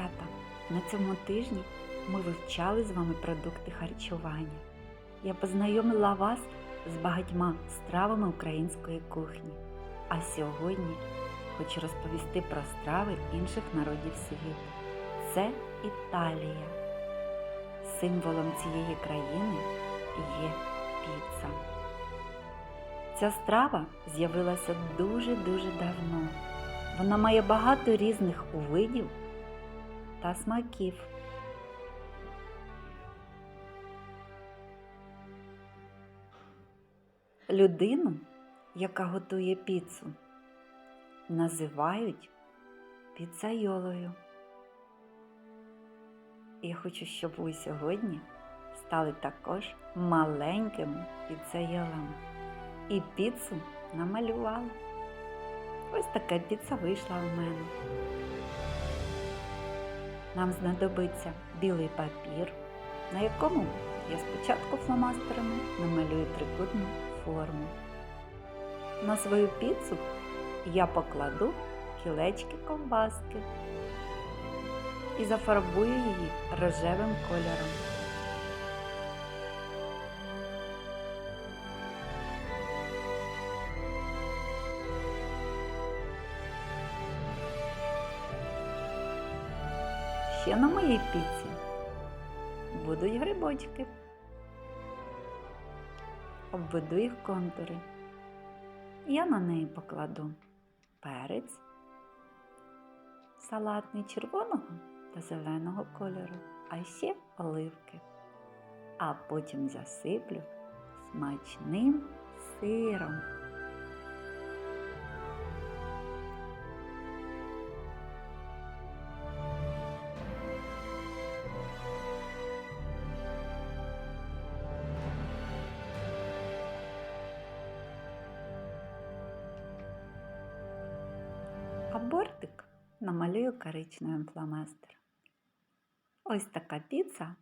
малята! На цьому тижні ми вивчали з вами продукти харчування. Я познайомила вас з багатьма стравами української кухні. А сьогодні хочу розповісти про страви інших народів світу. Це Італія. Символом цієї країни є піца. Ця страва з'явилася дуже-дуже давно. Вона має багато різних видів та смаків. Людину, яка готує піцу, називають піцайолою. Я хочу, щоб ви сьогодні стали також маленькими піцайолами і піцу намалювали. Ось така піца вийшла в мене. Нам знадобиться білий папір, на якому я спочатку фломастерами намалюю трикутну форму. На свою піцу я покладу кілечки ковбаски і зафарбую її рожевим кольором. Ще на моїй піці будуть грибочки. Обведу їх контури. Я на неї покладу перець салатний червоного та зеленого кольору, а ще оливки. А потім засиплю смачним сиром. Бортик намалюю коричневим фломастером. Ось така піца